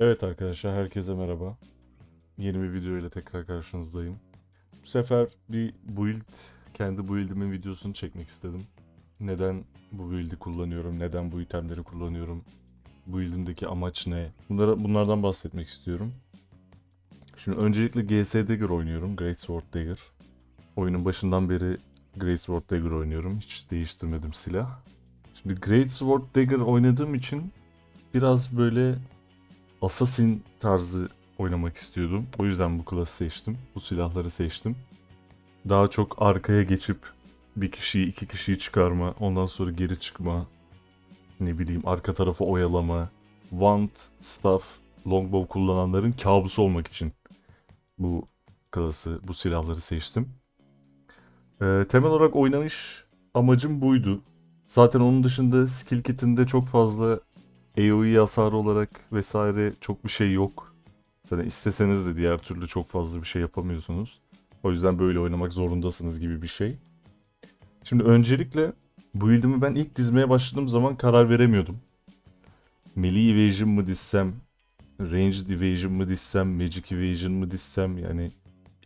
Evet arkadaşlar herkese merhaba. Yeni bir video ile tekrar karşınızdayım. Bu sefer bir build, kendi build'imin videosunu çekmek istedim. Neden bu build'i kullanıyorum, neden bu itemleri kullanıyorum, build'imdeki amaç ne? Bunlara, bunlardan bahsetmek istiyorum. Şimdi öncelikle GS Dagger oynuyorum, Great Sword Dagger. Oyunun başından beri Great Sword Dagger oynuyorum, hiç değiştirmedim silah. Şimdi Great Sword Dagger oynadığım için biraz böyle Assassin tarzı oynamak istiyordum. O yüzden bu klası seçtim. Bu silahları seçtim. Daha çok arkaya geçip bir kişiyi iki kişiyi çıkarma, ondan sonra geri çıkma, ne bileyim arka tarafı oyalama, want, staff, longbow kullananların kabusu olmak için bu klası, bu silahları seçtim. Ee, temel olarak oynanış amacım buydu. Zaten onun dışında skill kit'inde çok fazla AoE hasarı olarak vesaire çok bir şey yok. Zaten isteseniz de diğer türlü çok fazla bir şey yapamıyorsunuz. O yüzden böyle oynamak zorundasınız gibi bir şey. Şimdi öncelikle build'imi ben ilk dizmeye başladığım zaman karar veremiyordum. Melee Evasion mı dizsem, Ranged Evasion mı dizsem, Magic Evasion mı dizsem yani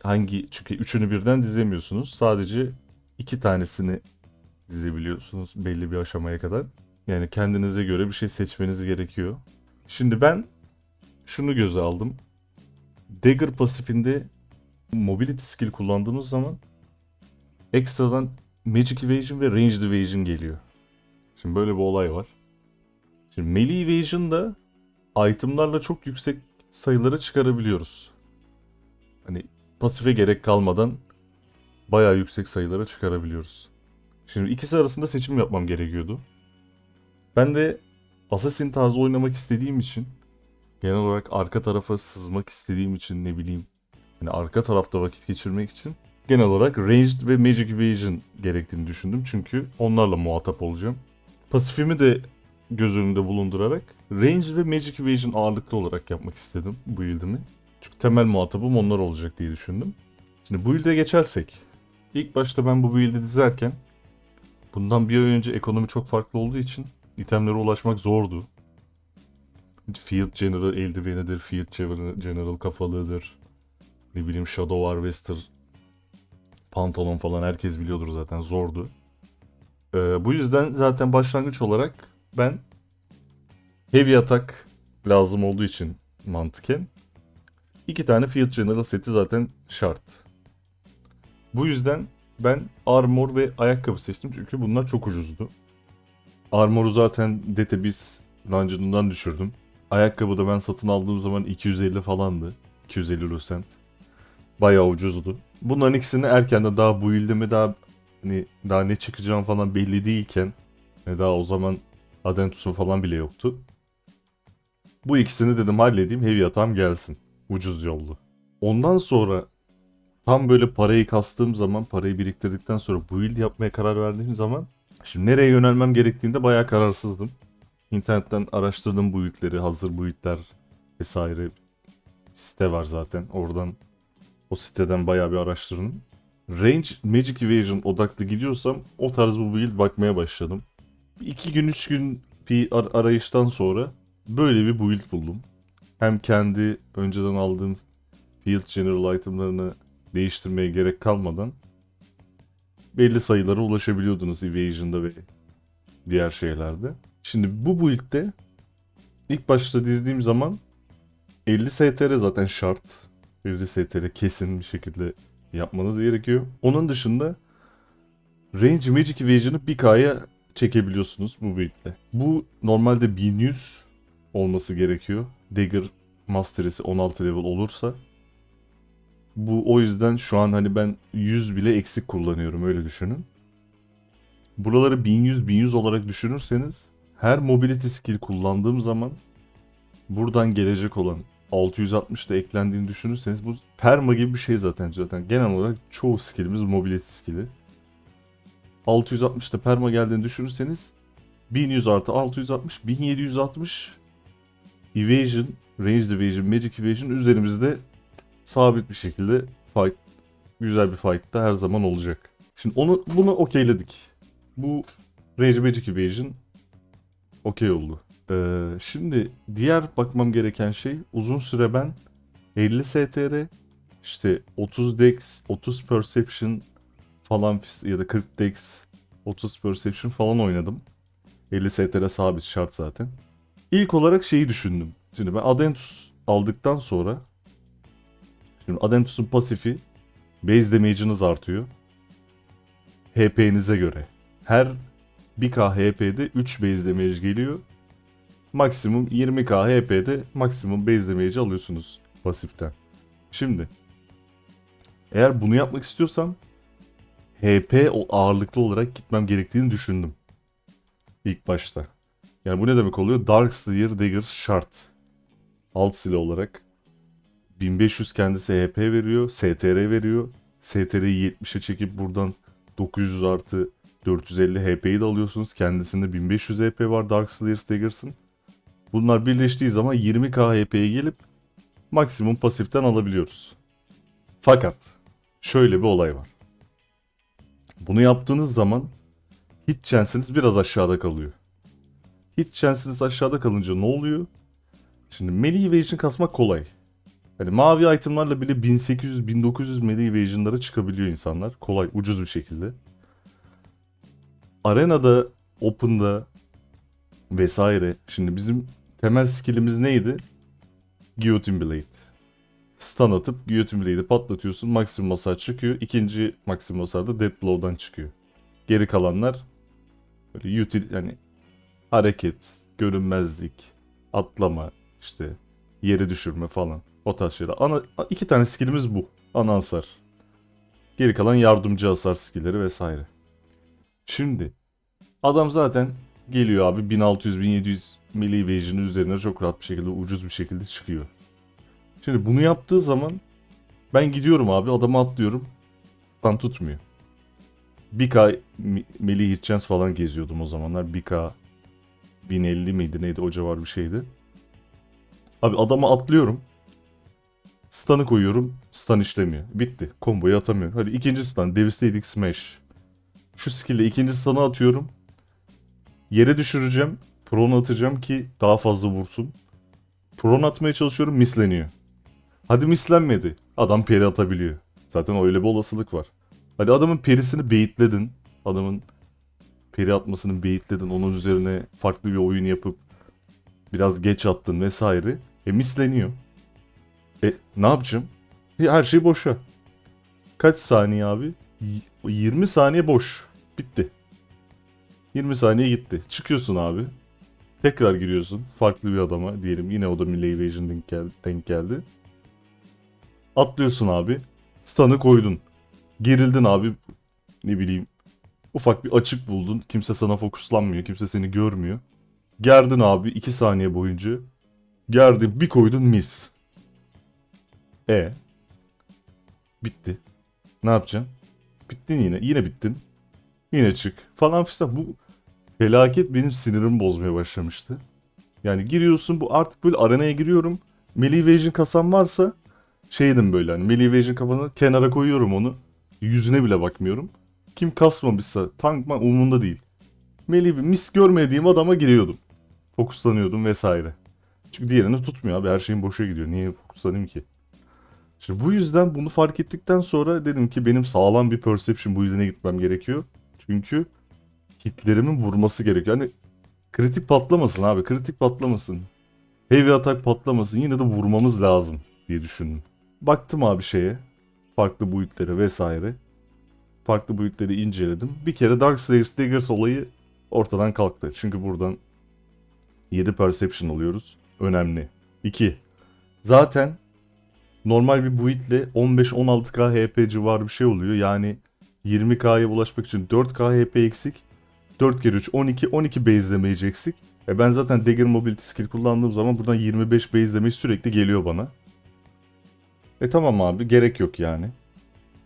hangi çünkü üçünü birden dizemiyorsunuz. Sadece iki tanesini dizebiliyorsunuz belli bir aşamaya kadar. Yani kendinize göre bir şey seçmeniz gerekiyor. Şimdi ben şunu göze aldım. Dagger pasifinde mobility skill kullandığımız zaman ekstradan Magic Evasion ve Ranged Evasion geliyor. Şimdi böyle bir olay var. Şimdi Melee Evasion'da itemlarla çok yüksek sayılara çıkarabiliyoruz. Hani pasife gerek kalmadan bayağı yüksek sayılara çıkarabiliyoruz. Şimdi ikisi arasında seçim yapmam gerekiyordu. Ben de Assassin tarzı oynamak istediğim için genel olarak arka tarafa sızmak istediğim için ne bileyim hani arka tarafta vakit geçirmek için genel olarak Ranged ve Magic Evasion gerektiğini düşündüm. Çünkü onlarla muhatap olacağım. Pasifimi de göz önünde bulundurarak Range ve Magic Evasion ağırlıklı olarak yapmak istedim bu build'imi. Çünkü temel muhatabım onlar olacak diye düşündüm. Şimdi build'e geçersek. İlk başta ben bu build'i dizerken bundan bir ay önce ekonomi çok farklı olduğu için itemlere ulaşmak zordu. Field General eldivenidir, Field General kafalığıdır. Ne bileyim Shadow Harvester pantolon falan herkes biliyordur zaten zordu. Ee, bu yüzden zaten başlangıç olarak ben heavy atak lazım olduğu için mantıken iki tane Field General seti zaten şart. Bu yüzden ben armor ve ayakkabı seçtim çünkü bunlar çok ucuzdu. Armor'u zaten Database Dungeon'ından düşürdüm. Ayakkabı da ben satın aldığım zaman 250 falandı. 250 Lucent. Bayağı ucuzdu. Bunların ikisini erken de daha bu mi daha hani daha ne çıkacağım falan belli değilken ve daha o zaman Adentus'un falan bile yoktu. Bu ikisini dedim halledeyim heavy atağım gelsin. Ucuz yollu. Ondan sonra tam böyle parayı kastığım zaman parayı biriktirdikten sonra build yapmaya karar verdiğim zaman Şimdi nereye yönelmem gerektiğinde bayağı kararsızdım. İnternetten araştırdım build'leri, hazır build'ler vesaire site var zaten. Oradan o siteden bayağı bir araştırdım. Range Magic Evasion odaklı gidiyorsam o tarz bu build bakmaya başladım. İki gün üç gün bir ar- arayıştan sonra böyle bir build buldum. Hem kendi önceden aldığım Field General itemlarını değiştirmeye gerek kalmadan belli sayılara ulaşabiliyordunuz Evasion'da ve diğer şeylerde. Şimdi bu build'de ilk başta dizdiğim zaman 50 STR zaten şart. 50 STR kesin bir şekilde yapmanız gerekiyor. Onun dışında Range Magic Evasion'ı 1K'ya çekebiliyorsunuz bu build'de. Bu normalde 1100 olması gerekiyor. Dagger Mastery'si 16 level olursa bu o yüzden şu an hani ben 100 bile eksik kullanıyorum öyle düşünün. Buraları 1100 1100 olarak düşünürseniz her mobility skill kullandığım zaman buradan gelecek olan 660 da eklendiğini düşünürseniz bu perma gibi bir şey zaten zaten. Genel olarak çoğu skillimiz mobility skilli. 660 da perma geldiğini düşünürseniz 1100 artı 660 1760 evasion, ranged evasion, magic evasion üzerimizde sabit bir şekilde fight güzel bir fight da her zaman olacak. Şimdi onu bunu okeyledik. Bu Rage Magic Evasion okey oldu. Ee, şimdi diğer bakmam gereken şey uzun süre ben 50 STR işte 30 Dex, 30 Perception falan ya da 40 Dex, 30 Perception falan oynadım. 50 STR sabit şart zaten. İlk olarak şeyi düşündüm. Şimdi ben Adentus aldıktan sonra şimdi Adentus'un pasifi base damage'ınız artıyor. HP'nize göre. Her 1k HP'de 3 base damage geliyor. Maksimum 20k HP'de maksimum base damage alıyorsunuz pasiften. Şimdi eğer bunu yapmak istiyorsam HP ağırlıklı olarak gitmem gerektiğini düşündüm. İlk başta. Yani bu ne demek oluyor? Dark Slayer Daggers şart. Alt silah olarak. 1500 kendisi HP veriyor. STR veriyor. STR'yi 70'e çekip buradan 900 artı 450 HP'yi de alıyorsunuz. Kendisinde 1500 HP var Dark Slayer Daggers'ın. Bunlar birleştiği zaman 20k HP'ye gelip maksimum pasiften alabiliyoruz. Fakat şöyle bir olay var. Bunu yaptığınız zaman hit chance'iniz biraz aşağıda kalıyor. Hit chance'iniz aşağıda kalınca ne oluyor? Şimdi melee evasion kasmak kolay. Hani mavi itemlarla bile 1800-1900 melee evasion'lara çıkabiliyor insanlar. Kolay, ucuz bir şekilde. Arenada, Open'da vesaire. Şimdi bizim temel skillimiz neydi? Guillotine Blade. Stun atıp Guillotine Blade'i patlatıyorsun. Maksimum hasar çıkıyor. İkinci maksimum hasar da Death Blow'dan çıkıyor. Geri kalanlar böyle util yani hareket, görünmezlik, atlama, işte yeri düşürme falan. O tarz şeyler. Ana, iki tane skillimiz bu. Ana hasar. Geri kalan yardımcı hasar skillleri vesaire. Şimdi adam zaten geliyor abi 1600-1700 melee evasion'ı üzerine çok rahat bir şekilde ucuz bir şekilde çıkıyor. Şimdi bunu yaptığı zaman ben gidiyorum abi adamı atlıyorum. Stun tutmuyor. 1K mi- melee hit chance falan geziyordum o zamanlar. 1K 1050 miydi neydi o civar bir şeydi. Abi adamı atlıyorum. Stun'ı koyuyorum. Stun işlemiyor. Bitti. Komboyu atamıyor. Hadi ikinci stun. Devastating Smash. Şu skill'le ikinci stun'ı atıyorum. Yere düşüreceğim. Prone atacağım ki daha fazla vursun. Prone atmaya çalışıyorum. Misleniyor. Hadi mislenmedi. Adam peri atabiliyor. Zaten öyle bir olasılık var. Hadi adamın perisini beyitledin. Adamın peri atmasını beyitledin. Onun üzerine farklı bir oyun yapıp biraz geç attın vesaire. E misleniyor. E ne yapacağım? Her şey boşa. Kaç saniye abi? Y- 20 saniye boş. Bitti. 20 saniye gitti. Çıkıyorsun abi. Tekrar giriyorsun. Farklı bir adama diyelim. Yine o da Melee Evasion denk geldi. Geldi. Atlıyorsun abi. Stun'ı koydun. Gerildin abi. Ne bileyim. Ufak bir açık buldun. Kimse sana fokuslanmıyor. Kimse seni görmüyor. Gerdin abi 2 saniye boyunca. Gerdin bir koydun mis. E. Bitti. Ne yapacaksın? Bittin yine. Yine bittin. Yine çık. Falan filan. Bu felaket benim sinirimi bozmaya başlamıştı. Yani giriyorsun bu artık böyle arenaya giriyorum. Melee Evasion kasam varsa şeydim böyle hani Melee Evasion kafanı kenara koyuyorum onu. Yüzüne bile bakmıyorum. Kim kasmamışsa tankman umurumda değil. Melee mis görmediğim adama giriyordum. Fokuslanıyordum vesaire. Çünkü diğerini tutmuyor abi her şeyin boşa gidiyor. Niye fokuslanayım ki? Şimdi bu yüzden bunu fark ettikten sonra dedim ki benim sağlam bir perception build'ine gitmem gerekiyor. Çünkü hitlerimin vurması gerekiyor. Hani kritik patlamasın abi kritik patlamasın. Heavy atak patlamasın yine de vurmamız lazım diye düşündüm. Baktım abi şeye farklı boyutları vesaire. Farklı boyutları inceledim. Bir kere Dark Slayer Daggers olayı ortadan kalktı. Çünkü buradan 7 perception alıyoruz. Önemli. 2. Zaten normal bir build'le 15-16k HP civarı bir şey oluyor. Yani 20k'ya ulaşmak için 4k HP eksik. 4 kere 3 12 12 base damage eksik. E ben zaten Dagger Mobility skill kullandığım zaman buradan 25 base damage sürekli geliyor bana. E tamam abi gerek yok yani.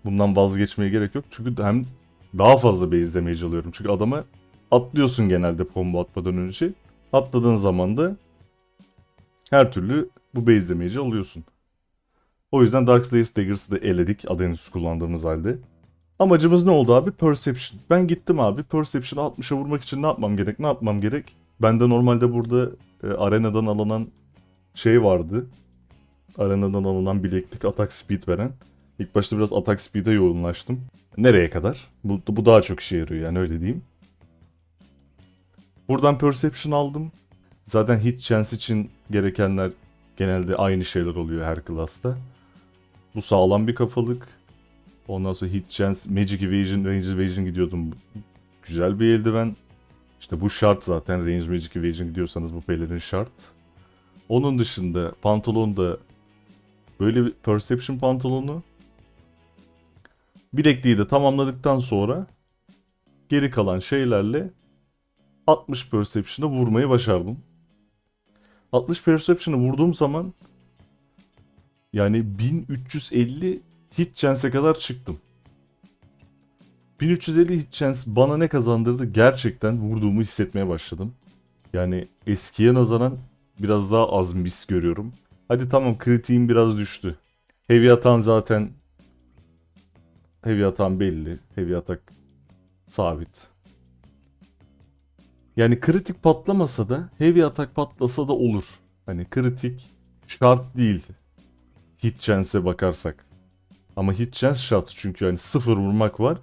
Bundan vazgeçmeye gerek yok. Çünkü hem daha fazla base damage alıyorum. Çünkü adama atlıyorsun genelde combo atmadan önce. Atladığın zaman da her türlü bu base damage'i alıyorsun. O yüzden Dark Slayer Daggers'ı da eledik Adenus kullandığımız halde. Amacımız ne oldu abi? Perception. Ben gittim abi. Perception'ı 60'a vurmak için ne yapmam gerek? Ne yapmam gerek? Bende normalde burada e, arenadan alınan şey vardı. Arenadan alınan bileklik atak speed veren. İlk başta biraz atak speed'e yoğunlaştım. Nereye kadar? Bu, bu daha çok işe yarıyor yani öyle diyeyim. Buradan perception aldım. Zaten hit chance için gerekenler genelde aynı şeyler oluyor her klasta. Bu sağlam bir kafalık. Ondan sonra hit chance, magic evasion, range evasion gidiyordum. Güzel bir eldiven. İşte bu şart zaten. Range magic evasion gidiyorsanız bu pelerin şart. Onun dışında pantolon da böyle bir perception pantolonu. Bilekliği de tamamladıktan sonra geri kalan şeylerle 60 perception'a vurmayı başardım. 60 perception'ı vurduğum zaman yani 1350 hit chance'e kadar çıktım. 1350 hit chance bana ne kazandırdı gerçekten vurduğumu hissetmeye başladım. Yani eskiye nazaran biraz daha az miss görüyorum. Hadi tamam kritiğim biraz düştü. Heavy atan zaten heavy atan belli. Heavy atak sabit. Yani kritik patlamasa da heavy atak patlasa da olur. Hani kritik şart değil. Hit chance'e bakarsak. Ama hit chance şart çünkü hani sıfır vurmak var.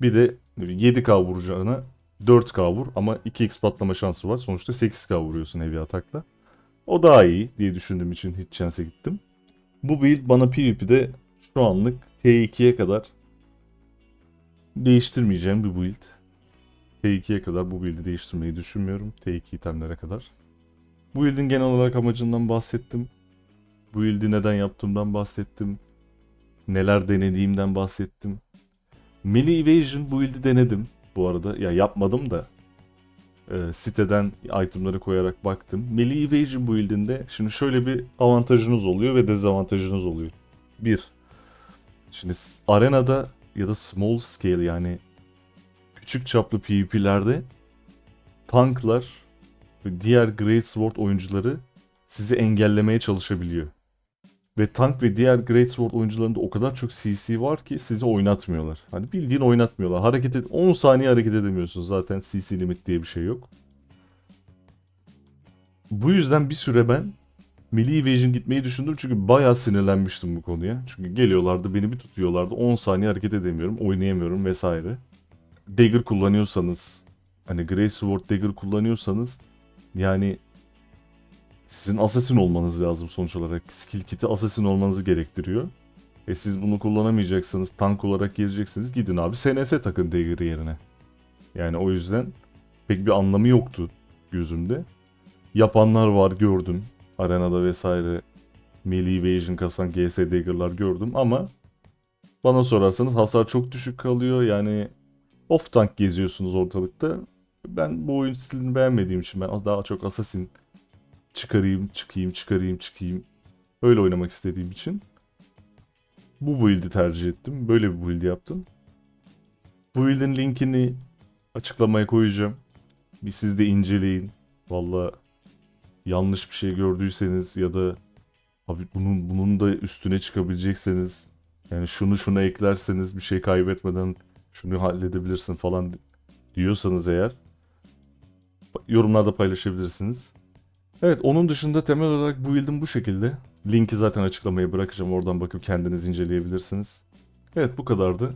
Bir de 7k vuracağına 4k vur ama 2x patlama şansı var. Sonuçta 8k vuruyorsun heavy atakla. O daha iyi diye düşündüğüm için hit chance'e gittim. Bu build bana PvP'de şu anlık T2'ye kadar değiştirmeyeceğim bir build. T2'ye kadar bu build'i değiştirmeyi düşünmüyorum. T2 itemlere kadar. Bu build'in genel olarak amacından bahsettim. Bu build'i neden yaptığımdan bahsettim. Neler denediğimden bahsettim. Melee Evasion build'i denedim bu arada. Ya yapmadım da e, siteden itemları koyarak baktım. Melee Evasion build'inde şimdi şöyle bir avantajınız oluyor ve dezavantajınız oluyor. Bir, şimdi arenada ya da small scale yani küçük çaplı PvP'lerde tanklar ve diğer Great Sword oyuncuları sizi engellemeye çalışabiliyor. Ve tank ve diğer Great Sword oyuncularında o kadar çok CC var ki sizi oynatmıyorlar. Hani bildiğin oynatmıyorlar. Hareket et 10 saniye hareket edemiyorsunuz. Zaten CC limit diye bir şey yok. Bu yüzden bir süre ben Melee Evasion gitmeyi düşündüm çünkü bayağı sinirlenmiştim bu konuya. Çünkü geliyorlardı beni bir tutuyorlardı 10 saniye hareket edemiyorum, oynayamıyorum vesaire. Dagger kullanıyorsanız, hani Grey Sword Dagger kullanıyorsanız yani sizin assassin olmanız lazım sonuç olarak. Skill kit'i assassin olmanızı gerektiriyor. E siz bunu kullanamayacaksanız tank olarak gireceksiniz. Gidin abi SNS takın Dagger yerine. Yani o yüzden pek bir anlamı yoktu gözümde. Yapanlar var gördüm. Arenada vesaire Melee Evasion kasan GS Dagger'lar gördüm ama bana sorarsanız hasar çok düşük kalıyor. Yani off tank geziyorsunuz ortalıkta. Ben bu oyun stilini beğenmediğim için ben daha çok assassin çıkarayım, çıkayım, çıkarayım, çıkayım. Öyle oynamak istediğim için bu build'i tercih ettim. Böyle bir build yaptım. Bu build'in linkini açıklamaya koyacağım. Bir siz de inceleyin. Valla yanlış bir şey gördüyseniz ya da abi bunun bunun da üstüne çıkabilecekseniz yani şunu şuna eklerseniz bir şey kaybetmeden şunu halledebilirsin falan diyorsanız eğer yorumlarda paylaşabilirsiniz. Evet onun dışında temel olarak bu build'im bu şekilde. Linki zaten açıklamaya bırakacağım. Oradan bakıp kendiniz inceleyebilirsiniz. Evet bu kadardı.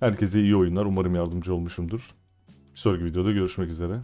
Herkese iyi oyunlar. Umarım yardımcı olmuşumdur. Bir sonraki videoda görüşmek üzere.